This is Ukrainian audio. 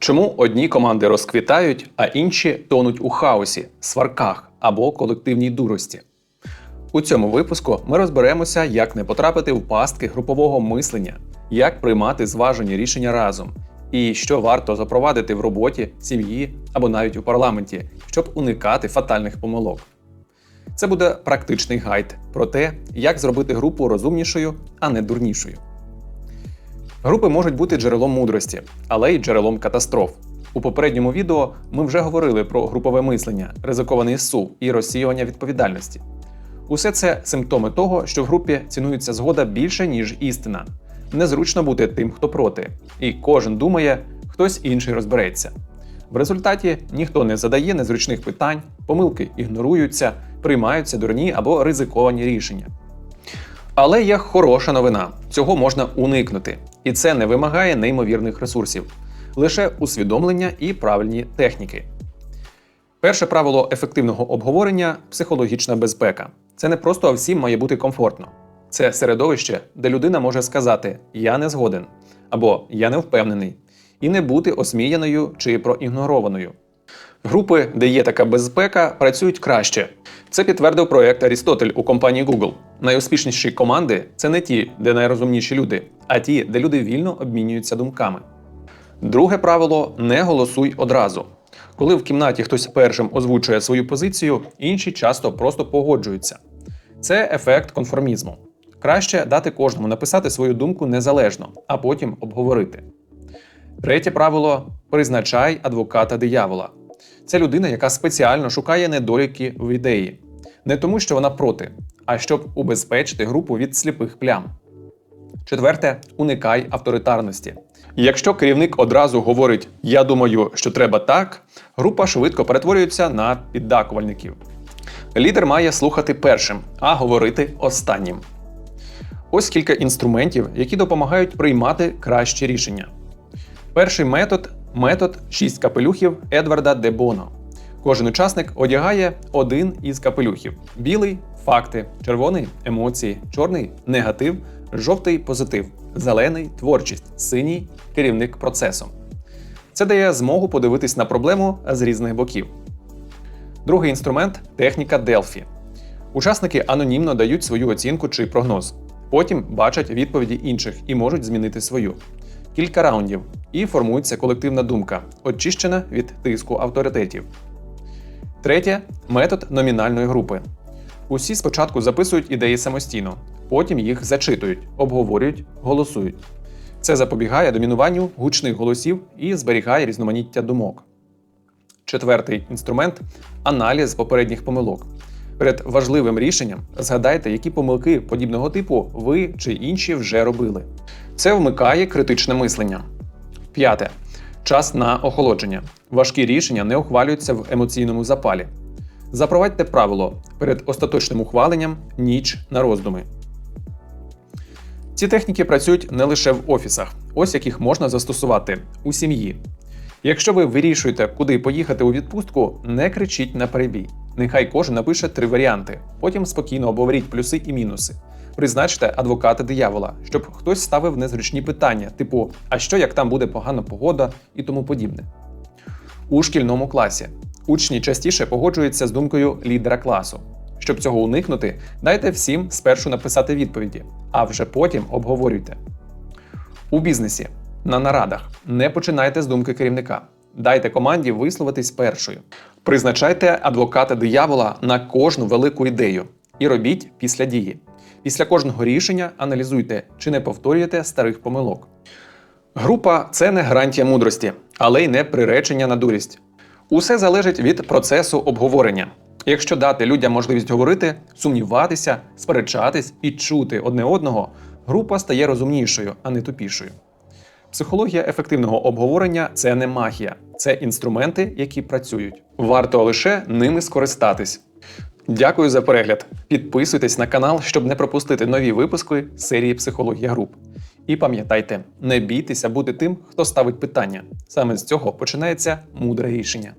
Чому одні команди розквітають, а інші тонуть у хаосі, сварках або колективній дурості? У цьому випуску ми розберемося, як не потрапити в пастки групового мислення, як приймати зважені рішення разом, і що варто запровадити в роботі, сім'ї або навіть у парламенті, щоб уникати фатальних помилок. Це буде практичний гайд про те, як зробити групу розумнішою, а не дурнішою. Групи можуть бути джерелом мудрості, але й джерелом катастроф. У попередньому відео ми вже говорили про групове мислення, ризикований сув і розсіювання відповідальності. Усе це симптоми того, що в групі цінується згода більше, ніж істина. Незручно бути тим, хто проти, і кожен думає, хтось інший розбереться. В результаті ніхто не задає незручних питань, помилки ігноруються, приймаються дурні або ризиковані рішення. Але є хороша новина: цього можна уникнути, і це не вимагає неймовірних ресурсів, лише усвідомлення і правильні техніки. Перше правило ефективного обговорення психологічна безпека. Це не просто а всім має бути комфортно. Це середовище, де людина може сказати Я не згоден або Я не впевнений, і не бути осміяною чи проігнорованою. Групи, де є така безпека, працюють краще. Це підтвердив проект Арістотель у компанії Google. Найуспішніші команди це не ті, де найрозумніші люди, а ті, де люди вільно обмінюються думками. Друге правило не голосуй одразу. Коли в кімнаті хтось першим озвучує свою позицію, інші часто просто погоджуються. Це ефект конформізму. Краще дати кожному написати свою думку незалежно, а потім обговорити. Третє правило призначай адвоката диявола. Це людина, яка спеціально шукає недоліки в ідеї. Не тому, що вона проти, а щоб убезпечити групу від сліпих плям. Четверте, уникай авторитарності. Якщо керівник одразу говорить Я думаю, що треба так, група швидко перетворюється на піддакувальників. Лідер має слухати першим, а говорити останнім. Ось кілька інструментів, які допомагають приймати кращі рішення. Перший метод метод 6 капелюхів Едварда де Боно. Кожен учасник одягає один із капелюхів: білий факти, червоний емоції, чорний негатив, жовтий позитив, зелений творчість, синій керівник процесом. Це дає змогу подивитись на проблему з різних боків. Другий інструмент техніка Делфі. Учасники анонімно дають свою оцінку чи прогноз. Потім бачать відповіді інших і можуть змінити свою. Кілька раундів, і формується колективна думка, очищена від тиску авторитетів. Третє метод номінальної групи. Усі спочатку записують ідеї самостійно, потім їх зачитують, обговорюють, голосують. Це запобігає домінуванню гучних голосів і зберігає різноманіття думок. Четвертий інструмент аналіз попередніх помилок. Перед важливим рішенням згадайте, які помилки подібного типу ви чи інші вже робили. Це вмикає критичне мислення. П'яте. Час на охолодження. Важкі рішення не ухвалюються в емоційному запалі. Запровадьте правило перед остаточним ухваленням ніч на роздуми. Ці техніки працюють не лише в офісах, ось яких можна застосувати у сім'ї. Якщо ви вирішуєте, куди поїхати у відпустку, не кричіть на перебій. Нехай кожен напише три варіанти. Потім спокійно обговоріть плюси і мінуси. Призначте адвоката диявола, щоб хтось ставив незручні питання, типу а що як там буде погана погода і тому подібне. У шкільному класі учні частіше погоджуються з думкою лідера класу. Щоб цього уникнути, дайте всім спершу написати відповіді, а вже потім обговорюйте. У бізнесі на нарадах не починайте з думки керівника. Дайте команді висловитись першою. Призначайте адвоката диявола на кожну велику ідею і робіть після дії. Після кожного рішення аналізуйте, чи не повторюєте старих помилок. Група це не гарантія мудрості, але й не приречення на дурість. Усе залежить від процесу обговорення. Якщо дати людям можливість говорити, сумніватися, сперечатись і чути одне одного, група стає розумнішою, а не тупішою. Психологія ефективного обговорення це не магія, це інструменти, які працюють. Варто лише ними скористатись. Дякую за перегляд. Підписуйтесь на канал, щоб не пропустити нові випуски серії Психологія груп. І пам'ятайте, не бійтеся бути тим, хто ставить питання. Саме з цього починається мудре рішення.